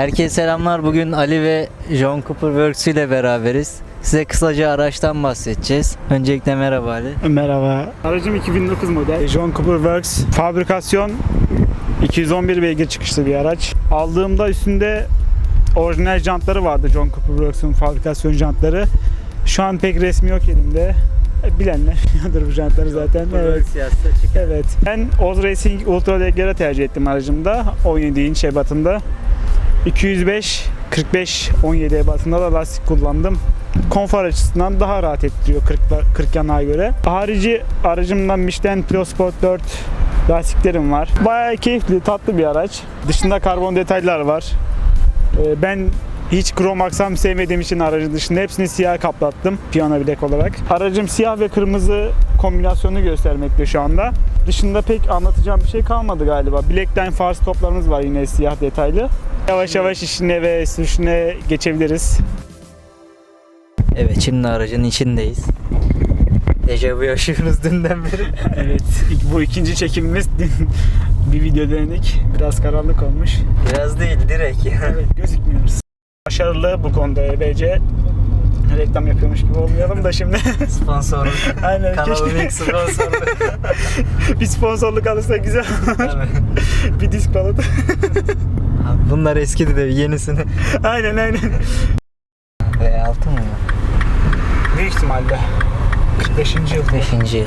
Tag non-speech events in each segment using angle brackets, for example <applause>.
Herkese selamlar. Bugün Ali ve John Cooper Works ile beraberiz. Size kısaca araçtan bahsedeceğiz. Öncelikle merhaba Ali. Merhaba. Aracım 2009 model. John Cooper Works fabrikasyon 211 beygir çıkışlı bir araç. Aldığımda üstünde orijinal jantları vardı John Cooper Works'un fabrikasyon jantları. Şu an pek resmi yok elimde. Bilenler <laughs> biliyordur bu jantları zaten. Evet. Evet. Ben Oz Racing Ultra Leggera tercih ettim aracımda. 17 inç ebatında. 205 45 17 ebatında da lastik kullandım. Konfor açısından daha rahat ettiriyor 40 40 yana göre. Harici aracımdan Michelin Pro Sport 4 lastiklerim var. Bayağı keyifli, tatlı bir araç. Dışında karbon detaylar var. Ee, Ben hiç krom aksam sevmediğim için aracın dışında hepsini siyah kaplattım piyano bilek olarak. Aracım siyah ve kırmızı kombinasyonu göstermekte şu anda. Dışında pek anlatacağım bir şey kalmadı galiba. Bilekten far stoplarımız var yine siyah detaylı. Yavaş yavaş işine ve sürüşüne geçebiliriz. Evet şimdi aracın içindeyiz. Dejavu yaşıyoruz dünden beri. <laughs> Evet, ilk- bu ikinci çekimimiz <laughs> bir video denedik. Biraz karanlık olmuş. Biraz değil direkt ya. Evet, gözükmüyoruz. Başarılı bu konuda EBC. Reklam yapıyormuş gibi olmayalım da şimdi. <laughs> Sponsorluk. Aynen, Kanalın keşke. ilk sponsoru. bir sponsorluk alırsa güzel olur. Bir disk balığı. Abi Bunlar eskidi de yenisini. <laughs> aynen aynen. V6 mı? Büyük ihtimalle. 45. yıl. 5. yıl.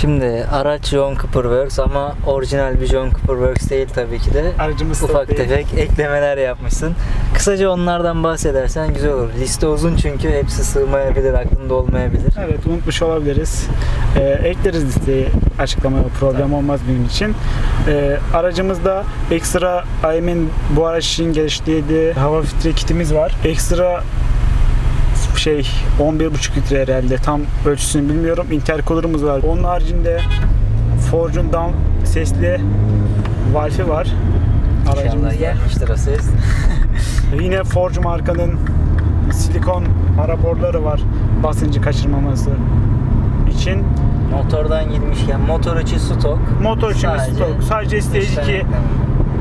Şimdi araç John Cooper Works ama orijinal bir John Cooper Works değil tabii ki de. Aracımız Ufak değil. tefek eklemeler yapmışsın. Kısaca onlardan bahsedersen güzel olur. Liste uzun çünkü hepsi sığmayabilir, aklında olmayabilir. Evet unutmuş olabiliriz. Ee, ekleriz listeyi açıklamaya problem olmaz benim için. Ee, aracımızda ekstra IM'in bu araç için geliştirdiği hava filtre kitimiz var. Ekstra şey 11,5 litre herhalde tam ölçüsünü bilmiyorum. Intercooler'ımız var. Onun haricinde Forge'un down sesli valfi var. İnşallah Aracımızda. gelmiştir o ses. <laughs> Yine Forge markanın silikon ara borları var basıncı kaçırmaması için. Motordan girmişken motor içi stok. Motor için Sadece stok. Sadece Stage dıştan 2 ekleme.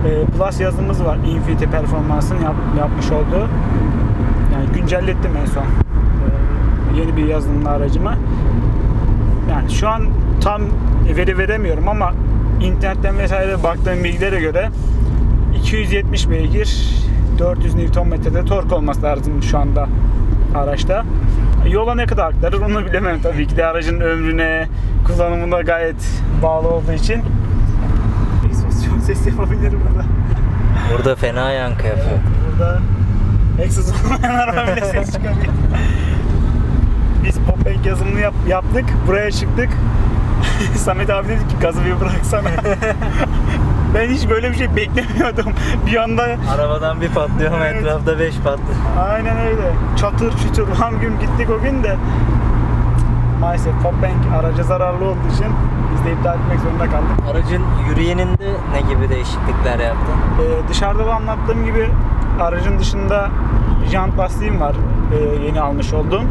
e, Plus yazımız var. Infinity Performance'ın yap- yapmış olduğu. Yani güncellettim en son. Yeni bir yazılımlı aracıma. Yani şu an tam veri veremiyorum ama internetten vesaire baktığım bilgilere göre 270 beygir 400 Nm'de tork olması lazım şu anda araçta. Yola ne kadar aktarır onu bilemem tabii ki de aracın ömrüne, kullanımına gayet bağlı olduğu için. Egzozyon ses yapabilirim burada. Burada fena yankı yapıyor. Burada egzoz olmayan araba bile ses çıkarıyor. Biz Popbank yazımını yap- yaptık, buraya çıktık. <laughs> Samet abi dedi ki gazı bir bıraksana. <laughs> ben hiç böyle bir şey beklemiyordum. <laughs> Bir anda Arabadan bir patlıyor ama Evet. etrafta 5 patlıyor. aynen öyle. Çatır çutur lan gün gittik o gün de. Maalesef Popbank araca zararlı olduğu için biz de iptal etmek zorunda kaldık. Aracın yürüyeninde ne gibi değişiklikler yaptın? Ee, dışarıda da anlattığım gibi aracın dışında jant lastiğim var ee, yeni almış olduğum.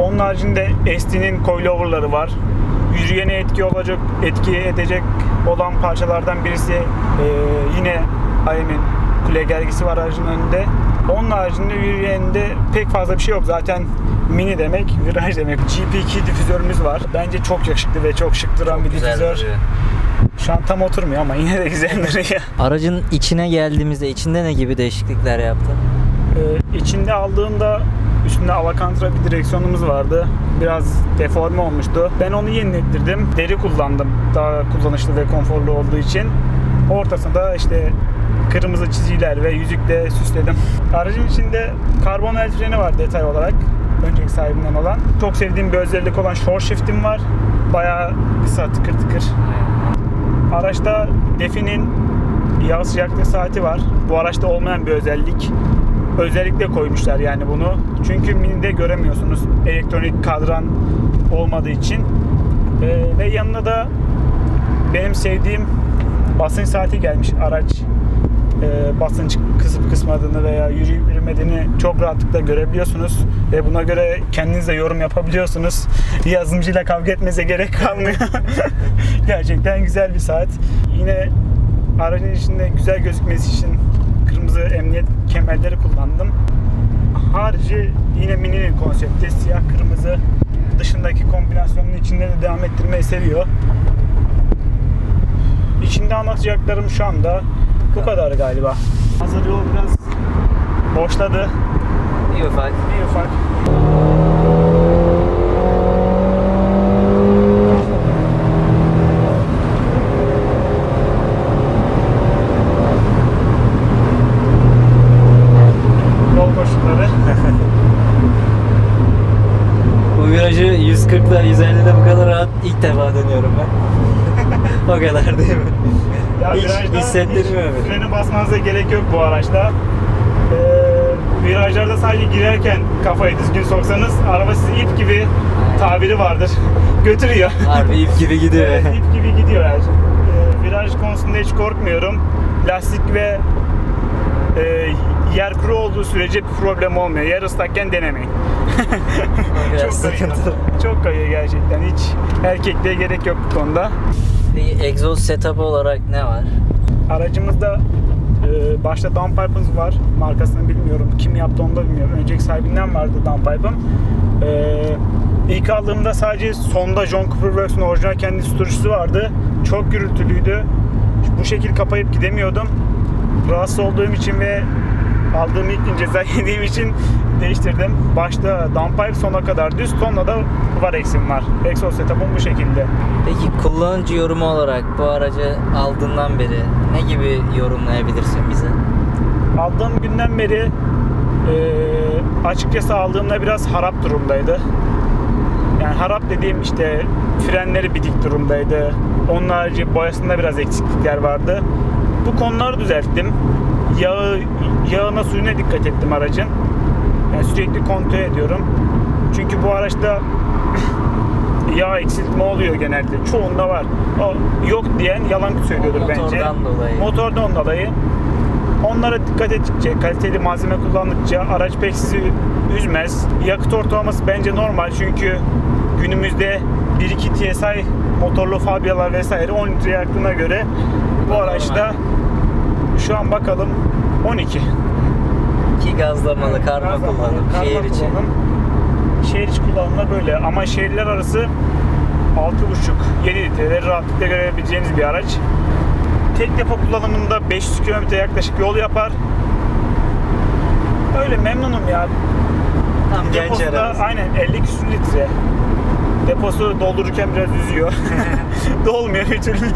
Onun haricinde ST'nin coilover'ları var. Yürüyene etki olacak, etki edecek olan parçalardan birisi ee, yine IM'in kule gergisi var aracın önünde. Onun haricinde yürüyeninde pek fazla bir şey yok. Zaten mini demek, viraj demek. GP2 difüzörümüz var. Bence çok yakışıklı ve çok şık duran bir Güzel difüzör. duruyor. Şu an tam oturmuyor ama yine de güzel duruyor. Aracın içine geldiğimizde içinde ne gibi değişiklikler yaptın? Ee, içinde aldığında üstünde Alcantara bir direksiyonumuz vardı. Biraz deforme olmuştu. Ben onu yenilettirdim. Deri kullandım. Daha kullanışlı ve konforlu olduğu için. Ortasında işte kırmızı çizgiler ve yüzükle süsledim. Aracın içinde karbon el freni var detay olarak. Önceki sahibinden olan. Çok sevdiğim bir özellik olan short shift'im var. Bayağı kısa tıkır tıkır. Araçta Defi'nin yağ sıcaklık saati var. Bu araçta olmayan bir özellik. Özellikle koymuşlar yani bunu. Çünkü Mini'de göremiyorsunuz elektronik kadran olmadığı için. Ee, ve yanına da benim sevdiğim basınç saati gelmiş araç e, basınç kısıp kısmadığını veya yürüyüp yürümediğini çok rahatlıkla görebiliyorsunuz ve buna göre kendiniz de yorum yapabiliyorsunuz. <laughs> Yazılımcıyla kavga etmenize gerek kalmıyor. <laughs> Gerçekten güzel bir saat. Yine aracın içinde güzel gözükmesi için kırmızı emniyet kemerleri kullandım. Harici yine Mini'nin konsepti siyah kırmızı dışındaki kombinasyonun içinde de devam ettirmeyi seviyor. İçinde anlatacaklarım şu anda bu kadar galiba. Hazır yol biraz boşladı. İyi ufak. Bir ufak. Yol koşulları. Bu virajı 140'da 150'de bu kadar rahat ilk defa dönüyorum ben. <laughs> o kadar değil mi? Ya hiç hissettirmiyor hiç beni. Freni basmanıza gerek yok bu araçta. Ee, virajlarda sadece girerken kafayı düzgün soksanız araba sizi ip gibi tabiri vardır. <laughs> Götürüyor. Harbi ip gibi gidiyor. Evet, ip gibi gidiyor her şey. Ee, viraj konusunda hiç korkmuyorum. Lastik ve e, yer kuru olduğu sürece bir problem olmuyor. Yer ıslakken denemeyin. <laughs> Çok sıkıntılı. Çok kayıyor gerçekten. Hiç erkekliğe gerek yok bu konuda. Peki egzoz setup olarak ne var? Aracımızda e, başta downpipe'ımız var. Markasını bilmiyorum. Kim yaptı onu da bilmiyorum. Önceki sahibinden vardı downpipe'ım. E, ilk aldığımda sadece sonda John Cooper Works'un orijinal kendi sürücüsü vardı. Çok gürültülüydü. Bu şekil kapayıp gidemiyordum. Rahatsız olduğum için ve aldığım ilk gün ceza <laughs> yediğim için değiştirdim. Başta downpipe sona kadar düz, sonda da var eksim var. Exhaust setup'ım bu şekilde. Peki kullanıcı yorumu olarak bu aracı aldığından beri ne gibi yorumlayabilirsin bize? Aldığım günden beri eee, açıkçası aldığımda biraz harap durumdaydı. Yani harap dediğim işte frenleri bitik durumdaydı. Onun harici boyasında biraz eksiklikler vardı. Bu konuları düzelttim. Yağı, yağına suyuna dikkat ettim aracın. Yani sürekli kontrol ediyorum. Çünkü bu araçta <clears throat> yağ eksiltme oluyor genelde. Çoğunda var. O yok diyen yalan söylüyordur bence. Motordan dolayı. Motordan dolayı. Onlara dikkat ettikçe, kaliteli malzeme kullandıkça araç pek sizi üzmez. Yakıt ortalaması bence normal çünkü günümüzde 1.2 TSI motorlu Fabia'lar vesaire 10 litre yaktığına göre bu araçta şu an bakalım 12. Ki gazlamalı, karma kullanım, karma şehir içi. kullanım. Şehir içi kullanımda böyle ama şehirler arası 6.5-7 litreleri rahatlıkla görebileceğiniz bir araç. Tek depo kullanımında 500 km yaklaşık yol yapar. Öyle memnunum ya. Tam genç Deposu da arabası. aynen 50 küsur litre. Deposu doldururken biraz üzüyor. <laughs> <laughs> Dolmuyor bir türlü.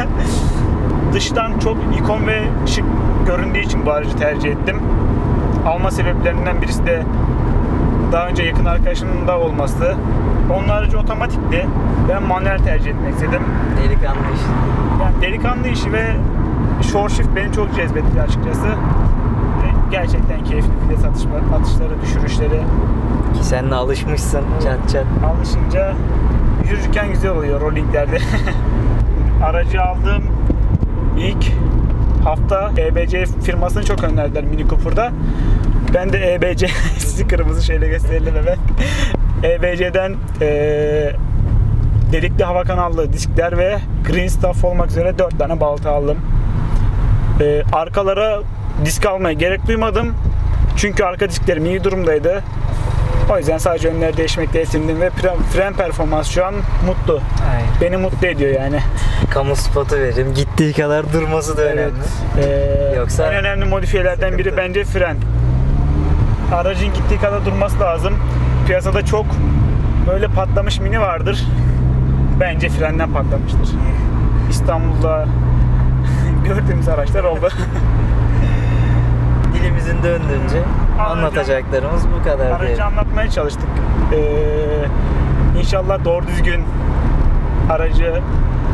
Dıştan çok ikon ve şık göründüğü için bu aracı tercih ettim. Alma sebeplerinden birisi de daha önce yakın arkadaşımın da olması. Onun aracı otomatikti. Ben manuel tercih etmek istedim. Delikanlı iş. Yani delikanlı işi ve short shift beni çok cezbetti açıkçası. Gerçekten keyifli vites atışma, atışları, düşürüşleri Ki sen de alışmışsın çat çat. alışınca yürürken güzel oluyor rollinglerde. <laughs> Aracı aldığım ilk hafta EBC firmasını çok önerdiler Mini Cooper'da. Ben de EBC sticker'ımızı <laughs> şöyle gösterelim hemen. EBC'den eee delikli hava kanallı diskler ve green stuff olmak üzere 4 tane balta aldım. Eee, arkalara disk almaya gerek duymadım. Çünkü arka disklerim iyi durumdaydı. O yüzden sadece önleri değişmekle yetindim ve fren, performans şu an mutlu. Aynen. Beni mutlu ediyor yani. Kamu spotu vereyim. Gittiği kadar durması da önemli. Ee, Yoksa en önemli modifiyelerden biri sıkıntı. bence fren. Aracın gittiği kadar durması lazım. Piyasada çok böyle patlamış mini vardır. Bence frenden patlamıştır. İstanbul'da <laughs> gördüğümüz araçlar oldu. <laughs> Dilimizin döndüğünce anlatacaklarımız bu kadar Aracı diyelim. anlatmaya çalıştık. Ee, inşallah doğru düzgün aracı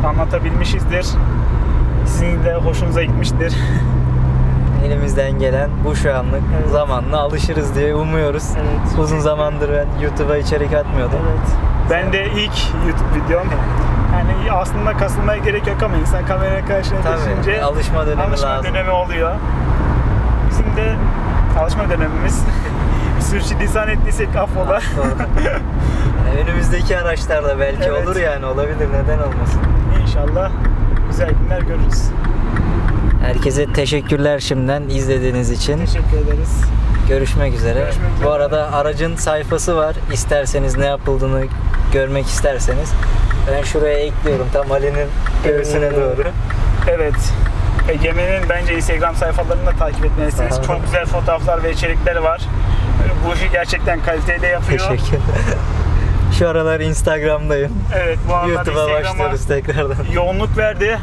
anlatabilmişizdir. Sizin de hoşunuza gitmiştir. <laughs> Elimizden gelen bu şu anlık Evet. zamanla alışırız diye umuyoruz. Evet. Uzun zamandır ben YouTube'a içerik atmıyordum. Ben de ilk YouTube videom. <laughs> Yani aslında kasılmaya gerek yok ama insan kameraya karşına Tabii alışma dönemi alışma lazım. dönemi oluyor. Bizim de alışma dönemimiz. <laughs> Sürçülisan ettiysek affola. Affola. Yani önümüzdeki araçlarda belki Evet. olur yani olabilir neden olmasın. İnşallah güzel günler görürüz. Herkese teşekkürler şimdiden izlediğiniz için. Teşekkür ederiz. Görüşmek üzere. Görüşmek üzere. Bu arada aracın sayfası var. İsterseniz ne yapıldığını görmek isterseniz. Ben şuraya ekliyorum tam Ali'nin göğsüne doğru. Evet. Egemen'in bence Instagram sayfalarını da takip etmelisiniz. Aha. Çok güzel fotoğraflar ve içerikleri var. Bu işi gerçekten kaliteli yapıyor. Teşekkür. <laughs> Şu aralar Instagram'dayım. Evet bu aralar YouTube'a başlıyoruz tekrardan. yoğunluk verdi.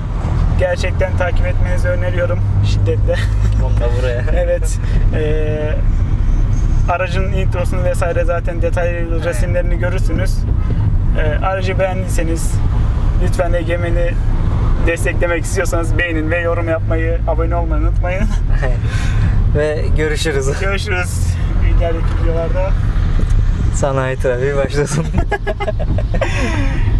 Gerçekten takip etmenizi öneriyorum şiddetle. Onu da buraya. <laughs> evet. eee, aracın introsunu vesaire zaten detaylı resimlerini görürsünüz. Eee, aracı beğendiyseniz lütfen Egemen'i desteklemek istiyorsanız beğenin ve yorum yapmayı, abone olmayı unutmayın. <laughs> Ve görüşürüz. Görüşürüz ileriki videolarda. Sanayi trafiği başlasın. <laughs>